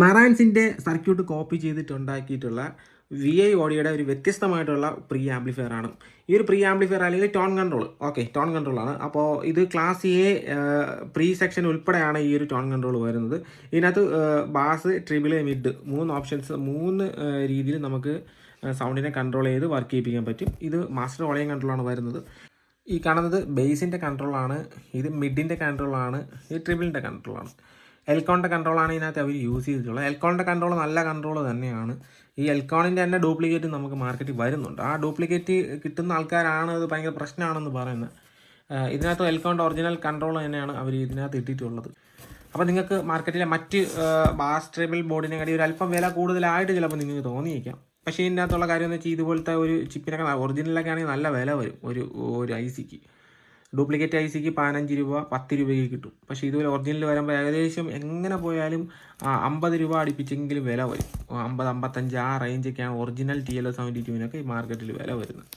മറാൻസിന്റെ circuit copy ചെയ്തിട്ടുണ്ടാക്കിയിട്ടുള്ള V I ഓഡിയോയുടെ ഒരു വ്യത്യസ്തമായിട്ടുള്ള പ്രീ ആംപ്ലിഫയർ ആണ്. ഈ ഒരു പ്രീ ആംപ്ലിഫയർ അല്ലെങ്കിൽ tone control okay tone control ആണ്. അപ്പോൾ ഇത് ക്ലാസ് എ പ്രീ സെക്ഷൻ ഉൾപ്പെടെയാണ് ഈ ഒരു ടോൺ കൺട്രോൾ വരുന്നത്. ഇതിനകത്ത് ബാസ് ട്രിബിൾ മിഡ് മൂന്ന് ഓപ്ഷൻസ് മൂന്ന് രീതിയിൽ നമുക്ക് സൗണ്ടിനെ കൺട്രോൾ ചെയ്ത് വർക്ക് ചെയ്യിപ്പിക്കാൻ പറ്റും. ഇത് മാസ്റ്റർ വോളിയം കൺട്രോളാണ് വരുന്നത്. ഈ കാണുന്നത് ബേസിന്റെ കൺട്രോളാണ് ഇത് മിഡിന്റെ കൺട്രോളാണ് ഇത് ട്രിബിളിന്റെ കൺട്രോളാണ് എൽക്കോണിന്റെ കൺട്രോളാണ് ഇതിനകത്ത് അവർ യൂസ് ചെയ്തിട്ടുള്ളത്. എൽക്കോണിന്റെ കൺട്രോൾ നല്ല കൺട്രോൾ തന്നെയാണ്. ഈ എൽക്കോണിന്റെ തന്നെ ഡ്യൂപ്ലിക്കേറ്റ് നമുക്ക് മാർക്കറ്റിൽ വരുന്നുണ്ട്. ആ ഡ്യൂപ്ലിക്കേറ്റ് കിട്ടുന്ന ആൾക്കാരാണ് അത് ഭയങ്കര പ്രശ്നമാണെന്ന് പറയുന്നത്. ഇതിനകത്ത് എൽക്കോണിന്റെ ഒറിജിനൽ കൺട്രോൾ തന്നെയാണ് അവർ ഇതിനകത്ത് ഇട്ടിട്ടുള്ളത്. അപ്പോൾ നിങ്ങൾക്ക് മാർക്കറ്റിലെ മറ്റ് ബാസ് ട്രേബിൾ കടി ഒരു അല്പം വില കൂടുതലായിട്ട് ചിലപ്പോൾ നിങ്ങൾക്ക് തോന്നിയേക്കാം. പക്ഷേ ഇതിനകത്തുള്ള കാര്യം എന്ന് വെച്ചാൽ ഇതുപോലത്തെ ഒരു ചിപ്പിനൊക്കെ ഒറിജിനലൊക്കെ ആണെങ്കിൽ നല്ല വില വരും. ഒരു ഒരു ഐ സിക്ക് ഡ്യൂപ്ലിക്കേറ്റ് ഐ സിക്ക് പതിനഞ്ച് രൂപ പത്ത് രൂപയ്ക്ക് കിട്ടും. പക്ഷേ ഇതുപോലെ ഒറിജിനൽ വരുമ്പോൾ ഏകദേശം എങ്ങനെ പോയാലും അമ്പത് രൂപ അടുപ്പിച്ചെങ്കിലും വില വരും. അമ്പത് അമ്പത്തഞ്ച് ആ റേഞ്ചൊക്കെയാണ് ഒറിജിനൽ ടി എൽ സെവന്റി ടുവിനൊക്കെ ഈ മാർക്കറ്റിൽ വില വരുന്നത്.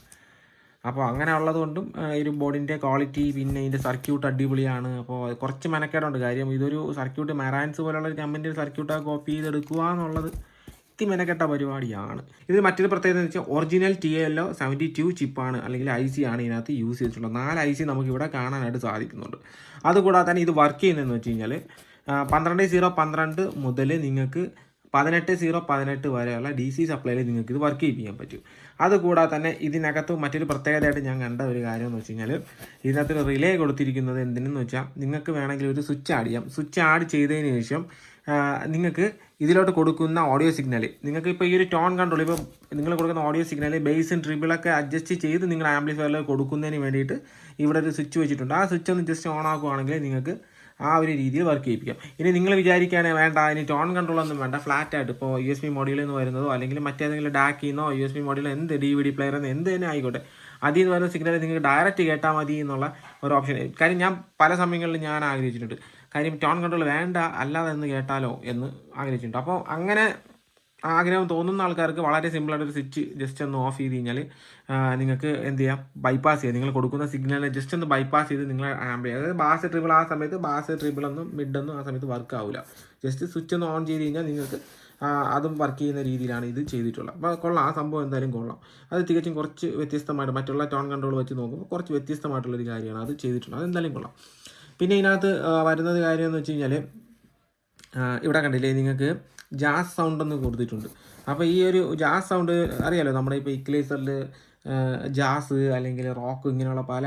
അപ്പോൾ അങ്ങനെ ഉള്ളതുകൊണ്ടും ഒരു ബോർഡിന്റെ ക്വാളിറ്റി പിന്നെ ഇതിന്റെ സർക്യൂട്ട് അടിപൊളിയാണ്. അപ്പോൾ കുറച്ച് മെനക്കേടുണ്ട്. കാര്യം ഇതൊരു സർക്യൂട്ട് മെറാൻസ് പോലുള്ള ഒരു കമ്പനിയുടെ സർക്യൂട്ടാണ് കോപ്പി ചെയ്തെടുക്കുക എന്നുള്ളത് മെനക്കെട്ട പരിപാടിയാണ്. ഇത് മറ്റൊരു പ്രത്യേകത എന്ന് വെച്ചാൽ original T O seventy two ചിപ്പാണ് അല്ലെങ്കിൽ ഐ സി ആണ് ഇതിനകത്ത് യൂസ് ചെയ്തിട്ടുള്ളത്. നാല് ഐ സി നമുക്കിവിടെ കാണാനായിട്ട് സാധിക്കുന്നുണ്ട്. അതുകൂടാതെ തന്നെ ഇത് വർക്ക് ചെയ്യുന്നതെന്ന് വെച്ച് കഴിഞ്ഞാൽ പന്ത്രണ്ട് സീറോ പന്ത്രണ്ട് മുതൽ നിങ്ങൾക്ക് പതിനെട്ട് സീറോ പതിനെട്ട് വരെയുള്ള ഡി സി സപ്ലൈയിൽ നിങ്ങൾക്ക് ഇത് വർക്ക് ചെയ്യാൻ പറ്റും. അതുകൂടാതെ തന്നെ ഇതിനകത്ത് മറ്റൊരു പ്രത്യേകതയായിട്ട് ഞാൻ കണ്ട ഒരു കാര്യം എന്ന് വെച്ച് കഴിഞ്ഞാൽ ഇതിനകത്ത് റിലേ കൊടുത്തിരിക്കുന്നത് എന്തിനെന്ന് വെച്ചാൽ നിങ്ങൾക്ക് വേണമെങ്കിൽ ഒരു സ്വിച്ച് ആഡ് ചെയ്യാം. സ്വിച്ച് ആഡ് ചെയ്തതിന് ശേഷം നിങ്ങൾക്ക് ഇതിലോട്ട് കൊടുക്കുന്ന ഓഡിയോ സിഗ്നൽ നിങ്ങൾക്ക് ഇപ്പോൾ ഈ ഒരു ടോൺ കൺട്രോൾ ഇപ്പോൾ നിങ്ങൾ കൊടുക്കുന്ന ഓഡിയോ സിഗ്നൽ ബേസും ട്രിബിളൊക്കെ അഡ്ജസ്റ്റ് ചെയ്ത് നിങ്ങൾ ആംപ്ലിഫയറിൽ കൊടുക്കുന്നതിന് വേണ്ടിയിട്ട് ഇവിടെ ഒരു സ്വിച്ച് വെച്ചിട്ടുണ്ട്. ആ സ്വിച്ച് ഒന്ന് ജസ്റ്റ് ഓൺ ആക്കുവാണെങ്കിൽ നിങ്ങൾക്ക് ആ ഒരു രീതിയിൽ വർക്ക് ചെയ്യിപ്പിക്കാം. ഇനി നിങ്ങൾ വിചാരിക്കുകയാണെങ്കിൽ വേണ്ട ഇനി ടോൺ കൺട്രോൾ ഒന്നും വേണ്ട. ഫ്ലാറ്റ് ആയിട്ട് ഇപ്പോൾ യു എസ് ബി മോഡ്യൂളിൽ നിന്ന് വരുന്നതോ അല്ലെങ്കിൽ മറ്റേതെങ്കിലും ഡാക്ക് ചെയ്യുന്നോ യു എസ് ബി മോഡ്യൂൾ എന്ത് ഡി വി ഡി പ്ലെയർ എന്ന് എന്ത് തന്നെ ആയിക്കോട്ടെ. അതിൽ നിന്ന് വരുന്ന സിഗ്നൽ നിങ്ങൾക്ക് ഡയറക്റ്റ് കേട്ടാൽ മതി എന്നുള്ള ഒരു ഓപ്ഷൻ കാര്യം ഞാൻ പല സമയങ്ങളിൽ ഞാൻ ആഗ്രഹിച്ചിട്ടുണ്ട്. കാര്യം ടോൺ കൺട്രോൾ വേണ്ട അല്ലാതെ എന്ന് കേട്ടാലോ എന്ന് ആഗ്രഹിച്ചിട്ടുണ്ട്. അപ്പോൾ അങ്ങനെ ആഗ്രഹം തോന്നുന്ന ആൾക്കാർക്ക് വളരെ സിമ്പിളായിട്ട് ഒരു സ്വിച്ച് ജസ്റ്റ് ഒന്ന് ഓഫ് ചെയ്ത് കഴിഞ്ഞാൽ നിങ്ങൾക്ക് എന്ത് ചെയ്യാം? ബൈപ്പാസ് ചെയ്യാം. നിങ്ങൾ കൊടുക്കുന്ന സിഗ്നലിനെ ജസ്റ്റ് ഒന്ന് ബൈപ്പാസ് ചെയ്ത് നിങ്ങൾ ആംബിൾ അതായത് ബാസ് ട്രിബിൾ ആ സമയത്ത് ബാസ് ട്രിബിളൊന്നും മിഡൊന്നും ആ സമയത്ത് വർക്ക് ആവില്ല ജസ്റ്റ് സ്വിച്ച് ഒന്ന് ഓൺ ചെയ്ത് കഴിഞ്ഞാൽ നിങ്ങൾക്ക് അതും വർക്ക് ചെയ്യുന്ന രീതിയിലാണ് ഇത് ചെയ്തിട്ടുള്ളത്. അപ്പോൾ കൊള്ളാം. ആ സംഭവം എന്തായാലും കൊള്ളാം. അത് തികച്ചും കുറച്ച് വ്യത്യസ്തമായിട്ട് മറ്റുള്ള ടോൺ കൺട്രോൾ വെച്ച് നോക്കുമ്പോൾ കുറച്ച് വ്യത്യസ്തമായിട്ടുള്ളൊരു കാര്യമാണ് അത് ചെയ്തിട്ടുള്ളത്. അതെന്തായാലും കൊള്ളാം. പിന്നെ ഇതിനകത്ത് വരുന്നത് കാര്യം എന്ന് വെച്ച് കഴിഞ്ഞാൽ ഇവിടെ കണ്ടില്ലേ നിങ്ങൾക്ക് ജാസ് സൗണ്ട് എന്ന് കൊടുത്തിട്ടുണ്ട്. അപ്പോൾ ഈ ഒരു ജാസ് സൗണ്ട് അറിയാലോ നമ്മുടെ ഇപ്പോൾ ഇക്ലേസറിൽ ജാസ് അല്ലെങ്കിൽ റോക്ക് ഇങ്ങനെയുള്ള പല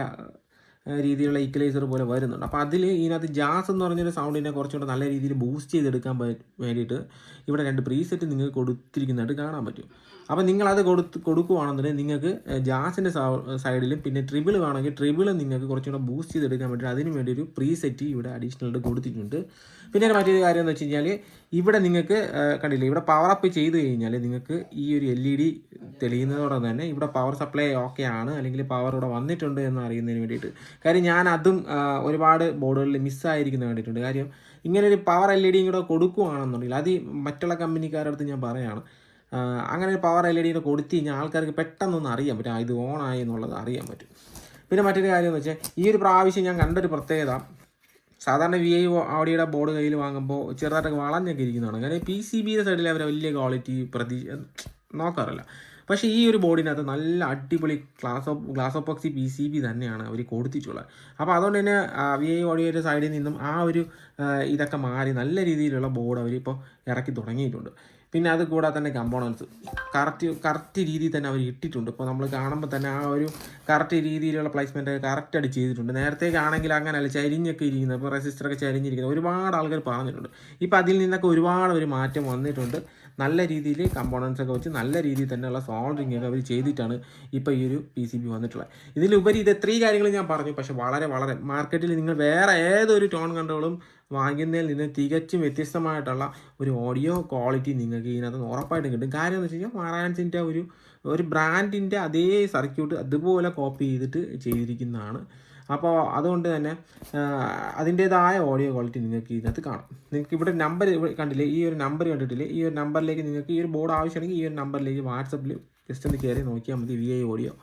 രീതിയിലുള്ള ഇക്വലൈസർ പോലെ വരുന്നുണ്ട്. അപ്പോൾ അതിൽ ഇതിനകത്ത് ജാസ് എന്ന് പറഞ്ഞൊരു സൗണ്ടിനെ കുറച്ചുകൂടെ നല്ല രീതിയിൽ ബൂസ്റ്റ് ചെയ്തെടുക്കാൻ വേണ്ടിയിട്ട് ഇവിടെ രണ്ട് പ്രീസെറ്റ് നിങ്ങൾക്ക് കൊടുത്തിരിക്കുന്നതായിട്ട് കാണാൻ പറ്റും. അപ്പോൾ നിങ്ങളത് കൊടുത്ത് കൊടുക്കുകയാണെന്നുണ്ടെങ്കിൽ നിങ്ങൾക്ക് ജാസിന്റെ സൈഡിലും പിന്നെ ട്രിബിൾ വേണമെങ്കിൽ ട്രിബിൾ നിങ്ങൾക്ക് കുറച്ചുകൂടെ ബൂസ്റ്റ് ചെയ്തെടുക്കാൻ പറ്റും. അതിന് വേണ്ടി ഒരു പ്രീസെറ്റ് ഇവിടെ അഡീഷണൽ ആയിട്ട് കൊടുത്തിട്ടുണ്ട്. പിന്നെ മറ്റൊരു കാര്യം എന്ന് വെച്ച് കഴിഞ്ഞാൽ ഇവിടെ നിങ്ങൾക്ക് കണ്ടില്ലേ ഇവിടെ പവർ അപ്പ് ചെയ്ത് കഴിഞ്ഞാൽ നിങ്ങൾക്ക് ഈ ഒരു എൽ ഇ ഡി തെളിയുന്നതോടെ തന്നെ ഇവിടെ പവർ സപ്ലൈ ഓക്കെ ആണ്. അല്ലെങ്കിൽ പവർ ഇവിടെ വന്നിട്ടുണ്ട് എന്ന് അറിയുന്നതിന് വേണ്ടിയിട്ട് കാര്യം ഞാൻ അതും ഒരുപാട് ബോർഡുകളിൽ മിസ്സായിരിക്കുന്ന കണ്ടിട്ടുണ്ട്. കാര്യം ഇങ്ങനെ ഒരു പവർ എൽ ഇ ഡിയും കൂടെ കൊടുക്കുകയാണെന്നുണ്ടെങ്കിൽ അത് മറ്റുള്ള കമ്പനിക്കാരുടെ അടുത്ത് ഞാൻ പറയുകയാണ് അങ്ങനെ ഒരു പവർ എൽ ഇ ഡി ഡിയുടെ കൊടുത്തു കഴിഞ്ഞാൽ ആൾക്കാർക്ക് പെട്ടെന്നൊന്ന് അറിയാൻ പറ്റും. ഇത് ഓൺ ആയി എന്നുള്ളത് അറിയാൻ പറ്റും. പിന്നെ മറ്റൊരു കാര്യം എന്ന് വെച്ചാൽ ഈ ഒരു പ്രാവശ്യം ഞാൻ കണ്ടൊരു പ്രത്യേകത സാധാരണ വി ഐ ഓഡിയുടെ ബോർഡ് കയ്യിൽ വാങ്ങുമ്പോൾ ചെറുതായിട്ടൊക്കെ വളഞ്ഞൊക്കെ ഇരിക്കുന്നതാണ്. കാരണം പി സി ബിയുടെ സൈഡിൽ അവർ വലിയ ക്വാളിറ്റി പ്രതി നോക്കാറില്ല. പക്ഷേ ഈ ഒരു ബോർഡിനകത്ത് നല്ല അടിപൊളി glass of glass of oxy P C B തന്നെയാണ് അവർ കൊടുത്തിട്ടുള്ളത്. അപ്പോൾ അതുകൊണ്ട് തന്നെ വി ഐ ഓഡിയോയുടെ സൈഡിൽ നിന്നും ആ ഒരു ഇതൊക്കെ മാറി നല്ല രീതിയിലുള്ള ബോർഡ് അവരിപ്പോൾ ഇറക്കി തുടങ്ങിയിട്ടുണ്ട്. പിന്നെ അത് കൂടാതെ തന്നെ കമ്പോണൻസ്. കറക്റ്റ് കറക്റ്റ് രീതിയിൽ തന്നെ അവർ ഇട്ടിട്ടുണ്ട്. ഇപ്പോൾ നമ്മൾ കാണുമ്പോൾ തന്നെ ആ ഒരു കറക്റ്റ് രീതിയിലുള്ള പ്ലേസ്മെന്റ് കറക്റ്റ് ആയിട്ട് ചെയ്തിട്ടുണ്ട്. നേരത്തേക്ക് ആണെങ്കിൽ അങ്ങനെയല്ല ചരിഞ്ഞൊക്കെ ഇരിക്കുന്നത് ഇപ്പോൾ റെസിസ്റ്ററൊക്കെ ചരിഞ്ഞിരിക്കുന്നത് ഒരുപാട് ആൾക്കാർ പറഞ്ഞിട്ടുണ്ട്. ഇപ്പോൾ അതിൽ നിന്നൊക്കെ ഒരുപാട് ഒരു മാറ്റം വന്നിട്ടുണ്ട്. നല്ല രീതിയിൽ കമ്പോണൻസ് ഒക്കെ വെച്ച് നല്ല രീതിയിൽ തന്നെയുള്ള സോൾഡിങ് ഒക്കെ അവർ ചെയ്തിട്ടാണ് ഇപ്പോൾ ഈ ഒരു പി സി ബി വന്നിട്ടുള്ളത്. ഇതിലുപരി ഇത് എത്രയും കാര്യങ്ങൾ ഞാൻ പറഞ്ഞു. പക്ഷേ വളരെ വളരെ മാർക്കറ്റിൽ നിങ്ങൾ വേറെ ഏതൊരു ടോൺ കൺട്രോളും വാങ്ങുന്നതിൽ നിന്ന് തികച്ചും വ്യത്യസ്തമായിട്ടുള്ള ഒരു ഓഡിയോ ക്വാളിറ്റി നിങ്ങൾക്ക് ഇതിനകത്ത് ഉറപ്പായിട്ടും കിട്ടും. കാര്യം എന്ന് വെച്ച് കഴിഞ്ഞാൽ മാറാൻസിന്റെ ഒരു ഒരു ബ്രാൻഡിന്റെ അതേ സർക്യൂട്ട് അതുപോലെ കോപ്പി ചെയ്തിട്ട് ചെയ്തിരിക്കുന്നതാണ്. അപ്പോൾ അതുകൊണ്ട് തന്നെ അതിന്റേതായ ഓഡിയോ ക്വാളിറ്റി നിങ്ങൾക്ക് ഇതിനകത്ത് കാണാം. നിങ്ങൾക്ക് ഇവിടെ നമ്പർ കണ്ടില്ലേ ഈ ഒരു നമ്പർ കണ്ടിട്ടില്ലേ? ഈ ഒരു നമ്പറിലേക്ക് നിങ്ങൾക്ക് ഈ ഒരു ബോർഡ് ആവശ്യമാണെങ്കിൽ ഈ ഒരു നമ്പറിലേക്ക് വാട്സപ്പിൽ ജസ്റ്റ് ഒന്ന് കയറി നോക്കിയാൽ മതി വി ഐ ഓഡിയോ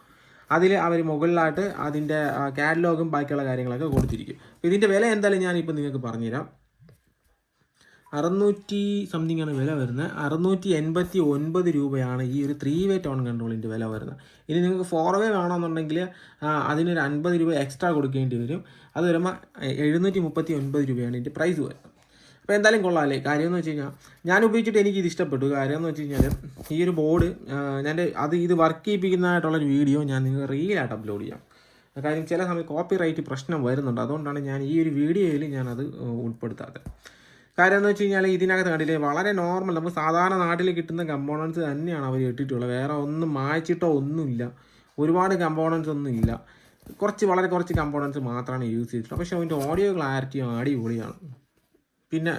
അതിൽ അവർ മുകളിലായിട്ട് അതിന്റെ കാറ്റലോഗും ബാക്കിയുള്ള കാര്യങ്ങളൊക്കെ കൊടുത്തിരിക്കും. ഇതിന്റെ വില എന്തായാലും ഞാനിപ്പോൾ നിങ്ങൾക്ക് പറഞ്ഞുതരാം. അറുന്നൂറ്റി സംതിങ് ആണ് വില വരുന്നത്. അറുന്നൂറ്റി എൺപത്തി ഒൻപത് രൂപയാണ് ഈ ഒരു ത്രീ വേ ടോൺ കൺട്രോളിന്റെ വില വരുന്നത്. ഇനി നിങ്ങൾക്ക് ഫോർ വേ വേണമെന്നുണ്ടെങ്കിൽ അതിനൊരു അൻപത് രൂപ എക്സ്ട്രാ കൊടുക്കേണ്ടി വരും. അത് വരുമ്പോൾ എഴുന്നൂറ്റി മുപ്പത്തി ഒൻപത് രൂപയാണ് ഇതിന്റെ പ്രൈസ് വരുന്നത്. അപ്പോൾ എന്തായാലും കൊള്ളാമല്ലേ കാര്യം എന്ന് വെച്ച് കഴിഞ്ഞാൽ ഞാൻ ഉപയോഗിച്ചിട്ട് എനിക്ക് ഇത് ഇഷ്ടപ്പെട്ടു. കാര്യം എന്ന് വെച്ച് കഴിഞ്ഞാൽ ഈ ഒരു ബോർഡ് ഞാൻ അത് ഇത് വർക്ക് ചെയ്യിപ്പിക്കുന്നതായിട്ടുള്ളൊരു വീഡിയോ ഞാൻ നിങ്ങൾ റീലായിട്ട് അപ്ലോഡ് ചെയ്യാം. കാര്യം ചില സമയം കോപ്പി റൈറ്റ് പ്രശ്നം വരുന്നുണ്ട്. അതുകൊണ്ടാണ് ഞാൻ ഈ ഒരു വീഡിയോയിൽ ഞാനത് ഉൾപ്പെടുത്താത്തത്. കാര്യം എന്ന് വെച്ച് കഴിഞ്ഞാൽ ഇതിനകത്ത് കണ്ടില്ലേ വളരെ നോർമൽ നമുക്ക് സാധാരണ നാട്ടിൽ കിട്ടുന്ന കമ്പോണൻസ് തന്നെയാണ് അവർ ഇട്ടിട്ടുള്ളത്. വേറെ ഒന്നും മായ്ച്ചിട്ടോ ഒന്നുമില്ല. ഒരുപാട് കമ്പോണൻസ് ഒന്നും ഇല്ല. കുറച്ച് വളരെ കുറച്ച് കമ്പോണൻസ് മാത്രമാണ് യൂസ് ചെയ്തിട്ടുള്ളത്. പക്ഷേ അതിന്റെ ഓഡിയോ ക്ലാരിറ്റിയും അടിപൊളിയാണ്. പിന്നെ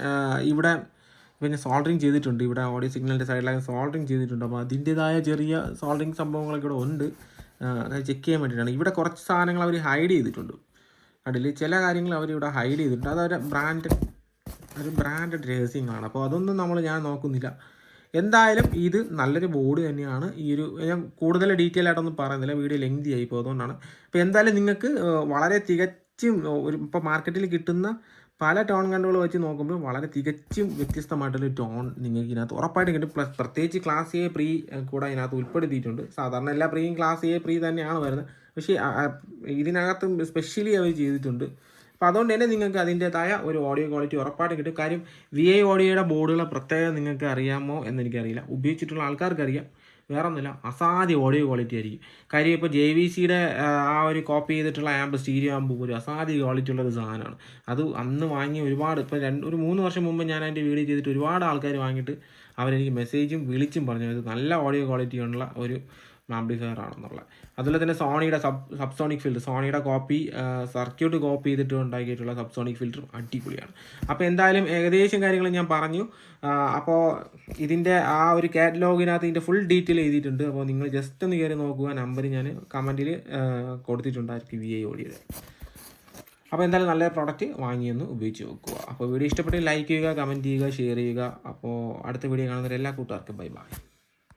ഇവിടെ പിന്നെ സോൾഡറിങ് ചെയ്തിട്ടുണ്ട്. ഇവിടെ ഓഡിയോ സിഗ്നലിന്റെ സൈഡിലായി സോൾഡറിങ് ചെയ്തിട്ടുണ്ട്. അപ്പോൾ അതിന്റെതായ ചെറിയ സോൾഡറിങ് സംഭവങ്ങളൊക്കെ ഇവിടെ ഉണ്ട്. ചെക്ക് ചെയ്യാൻ വേണ്ടിയിട്ടാണ്. ഇവിടെ കുറച്ച് സാധനങ്ങൾ അവർ ഹൈഡ് ചെയ്തിട്ടുണ്ട്. അതിൽ ചില കാര്യങ്ങൾ അവർ ഇവിടെ ഹൈഡ് ചെയ്തിട്ടുണ്ട് അതൊരു ബ്രാൻഡ് ഒരു ബ്രാൻഡഡ് രഹസ്യങ്ങളാണ്. അപ്പോൾ അതൊന്നും നമ്മൾ ഞാൻ നോക്കുന്നില്ല. എന്തായാലും ഇത് നല്ലൊരു ബോർഡ് തന്നെയാണ്. ഈ ഒരു ഞാൻ കൂടുതൽ ഡീറ്റെയിൽ ആയിട്ടൊന്നും പറയുന്നില്ല. വീഡിയോ ലെങ്തി ആയി ഇപ്പോൾ അതുകൊണ്ടാണ് അപ്പോൾ എന്തായാലും നിങ്ങൾക്ക് വളരെ തികച്ചും ഒരു ഇപ്പോൾ മാർക്കറ്റിൽ കിട്ടുന്ന പല ടോൺ കണ്ടുകൾ വെച്ച് നോക്കുമ്പോൾ വളരെ തികച്ചും വ്യത്യസ്തമായിട്ടുള്ള ടോൺ നിങ്ങൾക്ക് ഇതിനകത്ത് ഉറപ്പായിട്ട് കിട്ടും. പ്ലസ് പ്രത്യേകിച്ച് ക്ലാസ് എ പ്രീ കൂടെ അതിനകത്ത് ഉൾപ്പെടുത്തിയിട്ടുണ്ട്. സാധാരണ എല്ലാ പ്രീയും ക്ലാസ് എ പ്രീ തന്നെയാണ് വരുന്നത്. പക്ഷേ ഇതിനകത്ത് സ്പെഷ്യലി അവർ ചെയ്തിട്ടുണ്ട്. അപ്പോൾ അതുകൊണ്ട് തന്നെ നിങ്ങൾക്ക് അതിന്റെതായ ഒരു ഓഡിയോ ക്വാളിറ്റി ഉറപ്പായിട്ട് കിട്ടും. കാര്യം വി ഐ ഓഡിയോയുടെ ബോർഡുകളെ പ്രത്യേകം നിങ്ങൾക്ക് അറിയാമോ എന്നെനിക്കറിയില്ല ഉപയോഗിച്ചിട്ടുള്ള ആൾക്കാർക്ക് അറിയാം. വേറെ ഒന്നുമില്ല അസാധ്യ ഓഡിയോ ക്വാളിറ്റി ആയിരിക്കും. കാര്യം ഇപ്പോൾ ജെ വി സിയുടെ ആ ഒരു കോപ്പി ചെയ്തിട്ടുള്ള ആമ്പ് സ്റ്റീരിയോ ആമ്പ് ഒരു അസാധ്യ ക്വാളിറ്റി ഉള്ള ഒരു സാധനമാണ്. അത് അന്ന് വാങ്ങി ഒരുപാട് ഇപ്പോൾ രണ്ട് ഒരു മൂന്ന് വർഷം മുമ്പ് ഞാൻ അതിന്റെ വീഡിയോ ചെയ്തിട്ട് ഒരുപാട് ആൾക്കാർ വാങ്ങിയിട്ട് അവരെനിക്ക് മെസ്സേജും വിളിച്ചും പറഞ്ഞു. അത് നല്ല ഓഡിയോ ക്വാളിറ്റി ഉള്ള ഒരു ആംപ്ലിഫയർ ആണെന്നുള്ളത്. അതുപോലെ തന്നെ സോണിയുടെ സബ് സബ്സോണിക് ഫിൽറ്റർ സോണിയുടെ കോപ്പി സർക്യൂട്ട് കോപ്പി ചെയ്തിട്ട് ഉണ്ടാക്കിയിട്ടുള്ള സബ്സോണിക് ഫിൽറ്ററും അടിപൊളിയാണ്. അപ്പോൾ എന്തായാലും ഏകദേശം കാര്യങ്ങൾ ഞാൻ പറഞ്ഞു. അപ്പോൾ ഇതിന്റെ ആ ഒരു കാറ്റലോഗിനകത്ത് ഇതിന്റെ ഫുൾ ഡീറ്റെയിൽ എഴുതിയിട്ടുണ്ട്. അപ്പോൾ നിങ്ങൾ ജസ്റ്റ് ഒന്ന് കയറി നോക്കുക. നമ്പർ ഞാൻ കമന്റിൽ കൊടുത്തിട്ടുണ്ടായിരിക്കും വി ഐ ഓടിയുടെ അപ്പോൾ എന്തായാലും നല്ല പ്രോഡക്റ്റ് വാങ്ങിയൊന്ന് ഉപയോഗിച്ച് നോക്കുക. അപ്പോൾ വീഡിയോ ഇഷ്ടപ്പെട്ടെങ്കിൽ ലൈക്ക് ചെയ്യുക കമന്റ് ചെയ്യുക ഷെയർ ചെയ്യുക. അപ്പോൾ അടുത്ത വീഡിയോ കാണുന്നവരെ എല്ലാ കൂട്ടുകാർക്കും ബൈ ബൈ